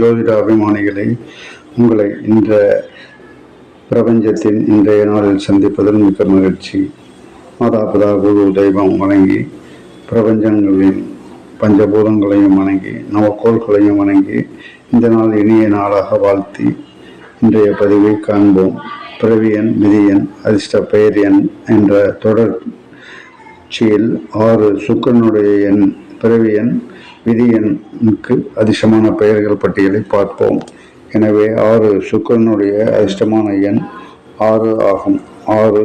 ஜோதிட அபிமானிகளை உங்களை இந்த பிரபஞ்சத்தின் இன்றைய நாளில் சந்திப்பதில் மிக்க மகிழ்ச்சி. மாதாபிதா குரு தெய்வம் வணங்கி பிரபஞ்சங்களின் பஞ்சபூதங்களையும் வணங்கி நவக்கோள்களையும் வணங்கி இந்த நாள் இனிய நாளாக வாழ்த்தி இன்றைய பதிவை காண்போம். பிரவியன் மிதியன் அதிர்ஷ்ட பெயரியன் என்ற தொடர்ச்சியில் ஆறு சுக்கரனுடைய எண் பிறவி எண் விதி எண்ணுக்கு அதிர்ஷ்டமான பெயர்கள் பட்டியலை பார்ப்போம். எனவே ஆறு சுக்கரனுடைய அதிர்ஷ்டமான எண் ஆறு ஆகும். ஆறு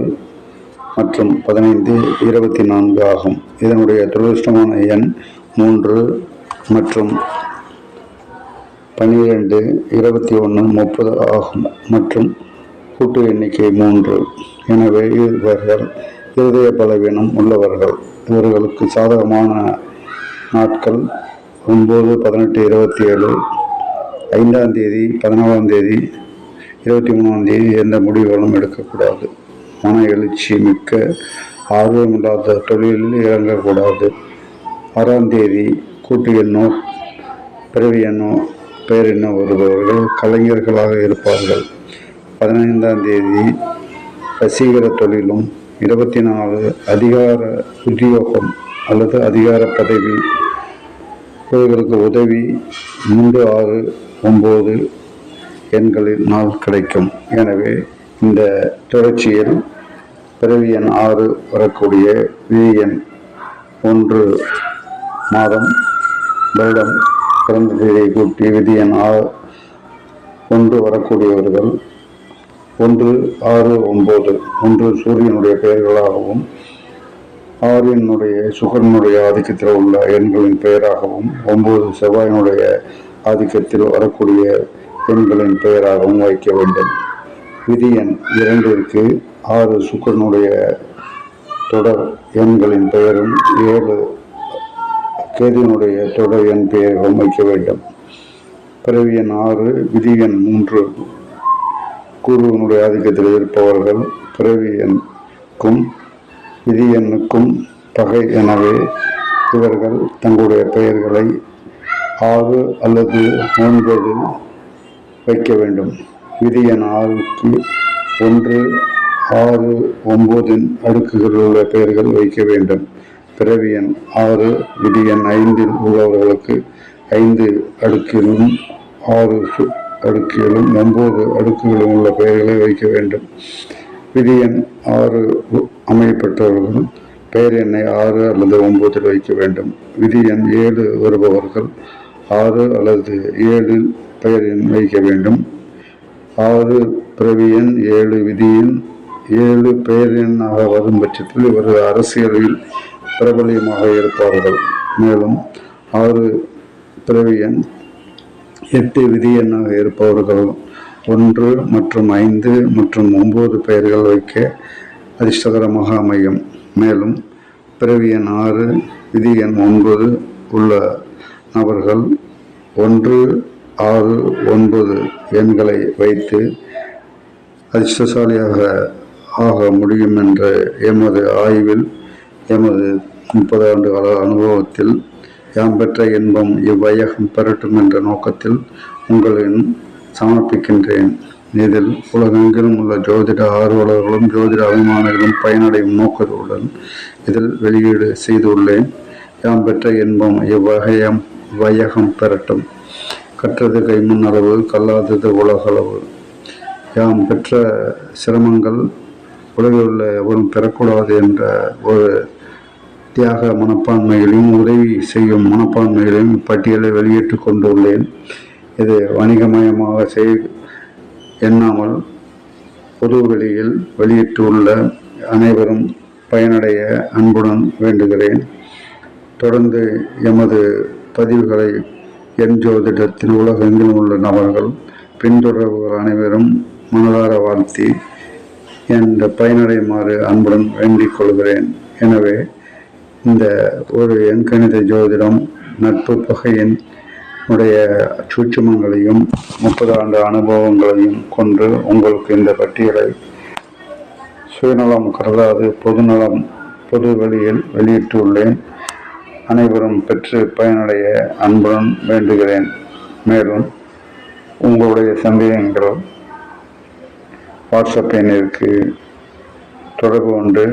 மற்றும் பதினைந்து இருபத்தி நான்கு ஆகும். இதனுடைய துரதிருஷ்டமான எண் மூன்று மற்றும் பன்னிரெண்டு இருபத்தி ஒன்று முப்பது ஆகும் மற்றும் கூட்டு எண்ணிக்கை மூன்று. எனவே இவர்கள் இருதய பலவீனம் உள்ளவர்கள். இவர்களுக்கு சாதகமான நாட்கள் ஒம்பது பதினெட்டு இருபத்தி ஏழு ஐந்தாம் தேதி பதினாலாம் தேதி இருபத்தி மூணாம் தேதி எந்த முடிவுகளும் எடுக்கக்கூடாது. மன எழுச்சி மிக்க ஆர்வமில்லாத தொழிலில் இறங்கக்கூடாது. ஆறாம் தேதி கூட்டு எண்ணோ பிறவி எண்ணோ பெயர் எண்ணோ வருபவர்கள் கலைஞர்களாக இருப்பார்கள். பதினைந்தாம் தேதி வசீகர தொழிலும் இருபத்தி நாலு அதிகார உத்தியோகம் அல்லது அதிகார பதவி இவர்களுக்கு உதவி மூன்று ஆறு ஒம்பது எண்களில் நாள் கிடைக்கும். எனவே இந்த தொடர்ச்சியில் பிறவி எண் ஆறு வரக்கூடிய விதி எண் ஒன்று மாதம் வருடம் பிறந்த தேதியை கூட்டி விதி எண் ஆ ஒன்று வரக்கூடியவர்கள் ஒன்று ஆறு ஒம்பது ஒன்று சூரியனுடைய பெயர்களாகவும் ஆரியனுடைய சுகரனுடைய ஆதிக்கத்தில் உள்ள எண்களின் பெயராகவும் ஒன்பது செவ்வாயினுடைய ஆதிக்கத்தில் வரக்கூடிய எண்களின் பெயராகவும் வைக்க வேண்டும். விதி எண் இரண்டிற்கு ஆறு சுக்கரனுடைய தொடர் எண்களின் பெயரும் ஏழு கேதுவினுடைய தொடர் எண் பெயரும் வைக்க வேண்டும். பிறவி எண் ஆறு விதி எண் மூன்று. குருவனுடைய ஆதிக்கத்தில் இருப்பவர்கள் பிறவி எண்க்கும் இது எண்ணுக்கும் பகை எனவே இவர்கள் தங்களுடைய பெயர்களை ஆறு அல்லது ஒன்பது வைக்க வேண்டும். விதி எண் ஆறுக்கு ஒன்று ஆறு ஒன்பதின் அடுக்குகளில் உள்ள பெயர்கள் வைக்க வேண்டும். பிறவி எண் ஆறு விதி எண் ஐந்தில் உள்ளவர்களுக்கு ஐந்து அடுக்கிலும் ஆறு சு- அடுக்கிலும் ஒன்பது அடுக்குகளிலும் உள்ள பெயர்களை வைக்க வேண்டும். விதியன் ஆறு உ- அமையப்பட்டவர்கள் பெயர் எண்ணை ஆறு அல்லது ஒன்பதில் வைக்க வேண்டும். விதி எண் ஏழு வருபவர்கள் ஆறு அல்லது ஏழில் பெயர் எண் வைக்க வேண்டும். ஆறு பிறவி எண் ஏழு விதியின் ஏழு பெயர் எண்ணாக வரும் பட்சத்தில் இவர்கள் அரசியலில் பிரபலியமாக இருப்பார்கள். மேலும் ஆறு பிறவி எண் எட்டு விதி எண்ணாக இருப்பவர்களும் ஒன்று மற்றும் ஐந்து மற்றும் ஒம்பது பெயர்கள் வைக்க அதிர்ஷ்டகரமாக அமையும். மேலும் பிறவி எண் ஆறு விதி எண் ஒன்பது உள்ள நபர்கள் ஒன்று ஆறு ஒன்பது எண்களை வைத்து அதிர்ஷ்டசாலியாக ஆக முடியும் என்ற எமது ஆய்வில் எமது முப்பது ஆண்டு கால அனுபவத்தில் யாம் பெற்ற இன்பம் இவ்வையகம் பெறட்டும் என்ற நோக்கத்தில் உங்களின் சமர்ப்பிக்கின்றேன் இதில் உலகெங்கிலும் உள்ள ஜோதிட ஆர்வலர்களும் ஜோதிட அபிமானிகளும் பயனடையும் நோக்கத்துடன் இதில் வெளியீடு செய்துள்ளேன். யாம் பெற்ற இன்பம் இவ்வகையம் வையகம் பெறட்டும். கற்றது கைமுன் அளவு கல்லாதது உலகளவு யாம் பெற்ற சிரமங்கள் உலகில் உள்ள எவரும் பெறக்கூடாது என்ற ஒரு தியாக மனப்பான்மைகளையும் உதவி செய்யும் மனப்பான்மைகளையும் இப்பட்டியலை வெளியிட்டு கொண்டுள்ளேன். இது வணிகமயமாக செய் எண்ணாமல் பொது வெளியில் வெளியிட்டுள்ள அனைவரும் பயனடைய அன்புடன் வேண்டுகிறேன். தொடர்ந்து எமது பதிவுகளை என் ஜோதிடத்தில் உலகெங்கிலும் உள்ள நபர்கள் பின்தொடர்பவர்கள் அனைவரும் மனதார வாழ்த்தி என்ற பயனடையுமாறு அன்புடன் வேண்டிக் கொள்கிறேன். எனவே இந்த ஒரு எண்கணித ஜோதிடம் நட்பு பகையின் உடைய சூட்சமங்களையும் முப்பது ஆண்டு அனுபவங்களையும் கொண்டு உங்களுக்கு இந்த பட்டியலை சுயநலம் கருதாது பொதுநலம் பொது வழியில் வெளியிட்டுள்ளேன். அனைவரும் பெற்று பயனடைய அன்புடன் வேண்டுகிறேன். மேலும் உங்களுடைய சந்தேகங்கள் வாட்ஸ்அப் எண்ணிற்கு தொடர்பு கொண்டு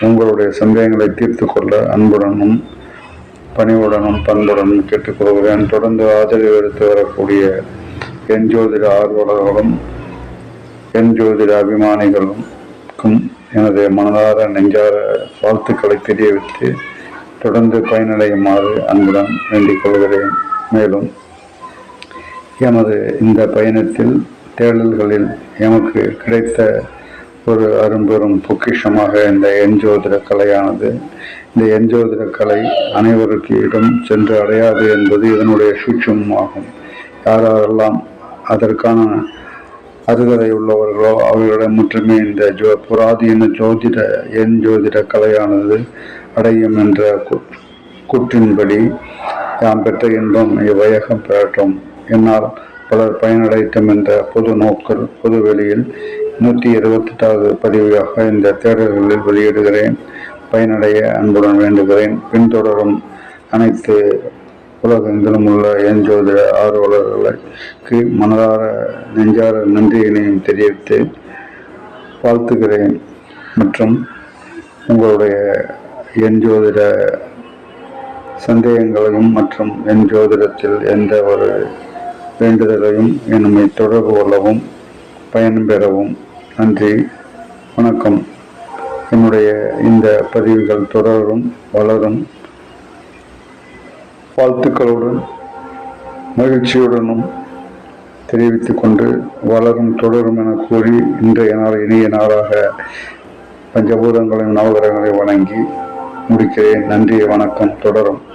உங்களுடைய சந்தேகங்களை தீர்த்து கொள்ள அன்புடனும் பணிவுடனும் பண்புடனும் கேட்டுக்கொள்கிறேன். தொடர்ந்து ஆதரவு எடுத்து வரக்கூடிய என் ஜோதிட ஆர்வலர்களும் என் ஜோதிட அபிமானிகளுக்கும் எனது மனதார நெஞ்சார வாழ்த்துக்களை தெரியவித்து தொடர்ந்து பயனடையுமாறு அன்புடன் வேண்டிக் கொள்கிறேன். மேலும் எமது இந்த பயணத்தில் தேடல்களில் எமக்கு கிடைத்த ஒரு அரும்பெரும் பொக்கிஷமாக இந்த எண்ஜோதிட கலையானது இந்த எஞ்சோதிர கலை அனைவருக்கு இடம் சென்று அடையாது என்பது இதனுடைய சூட்சமாகும் யாரெல்லாம் அதற்கான அருகதை உள்ளவர்களோ அவர்களிடம் மட்டுமே இந்த ஜோ புராதீன ஜோதிட எண் ஜோதிட கலையானது அடையும் என்ற கு- கூற்றின்படி யாம் பெற்ற இன்பம் இவ்வையகம் பெறட்டும். என்னால் பலர் பயனடையட்டும் என்ற பொது நோக்கல் பொது வெளியில் நூற்றி இருபத்தெட்டாவது பதிவாக இந்த தேடல்களில் வெளியிடுகிறேன். பயனடைய அன்புடன் வேண்டுகிறேன். பின்தொடரும் அனைத்து உலகெங்கிலும் உள்ள என் ஜோதிட ஆர்வலர்களுக்கு மனதார நெஞ்சார நன்றியினையும் தெரிவித்து வாழ்த்துகிறேன். மற்றும் உங்களுடைய என் ஜோதிட சந்தேகங்களையும் மற்றும் என் ஜோதிடத்தில் எந்த ஒரு வேண்டுதலையும் என்னை தொடர்பு கொள்ளவும் பயன் பெறவும் நன்றி. வணக்கம். என்னுடைய இந்த பதிவுகள் தொடரும் வளரும். வாழ்த்துக்களுடன் மகிழ்ச்சியுடனும் தெரிவித்துக் கொண்டு வளரும் தொடரும் என கூறி இன்றைய நாள் இனிய நாளாக பஞ்சபூதங்களையும் நவகிரகங்களையும் வணங்கி முடிக்கிறேன். நன்றி வணக்கம் தொடரும்.